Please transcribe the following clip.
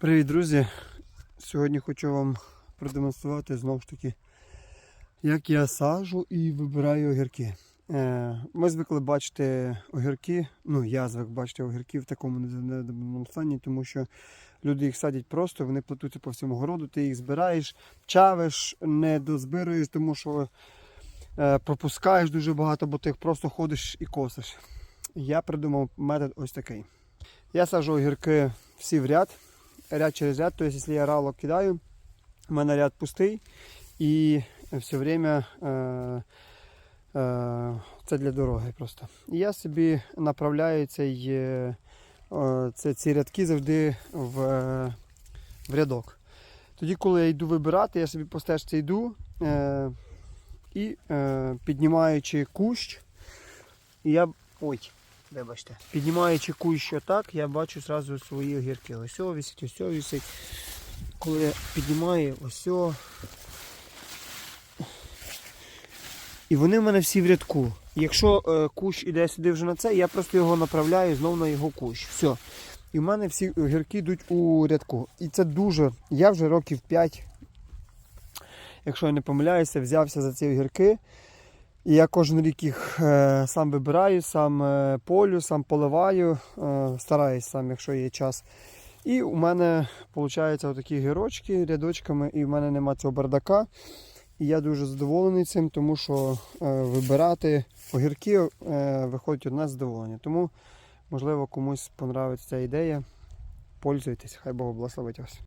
Привіт, друзі! Сьогодні хочу вам продемонструвати знову ж таки, як я сажу і вибираю огірки. Е, Ми звикли бачити огірки, ну я звик бачити огірки в такому недоброму стані, тому що люди їх садять просто, вони плетуться по всьому городу, ти їх збираєш, чавиш, не дозбируєш, тому що е, пропускаєш дуже багато, бо ти їх просто ходиш і косиш. Я придумав метод ось такий. Я саджу огірки всі в ряд ряд через ряд. То есть, если я рало кидаю, у мене ряд пустий і все время е, е, це для дороги просто. І я собі направляю цей, е, е, це, ці рядки завжди в, е, в рядок. Тоді, коли я йду вибирати, я собі по стежці йду е, і е, піднімаючи кущ, я. Ой, Вибачте. Піднімаючи кущ отак, я бачу зразу свої огірки. Ось висить, ось висить. Коли я піднімаю, ось. І вони в мене всі в рядку. Якщо е, кущ іде сюди вже на це, я просто його направляю знову на його кущ. Все. І в мене всі огірки йдуть у рядку. І це дуже. Я вже років 5, якщо я не помиляюся, взявся за ці огірки. І я кожен рік їх е, сам вибираю, сам е, полю, сам поливаю, е, стараюсь сам, якщо є час. І у мене виходить отакі гірочки рядочками, і в мене нема цього бардака. І я дуже задоволений цим, тому що вибирати огірки виходить одне задоволення. Тому, можливо, комусь понравиться ця ідея. Пользуйтесь, хай Бог благословить вас.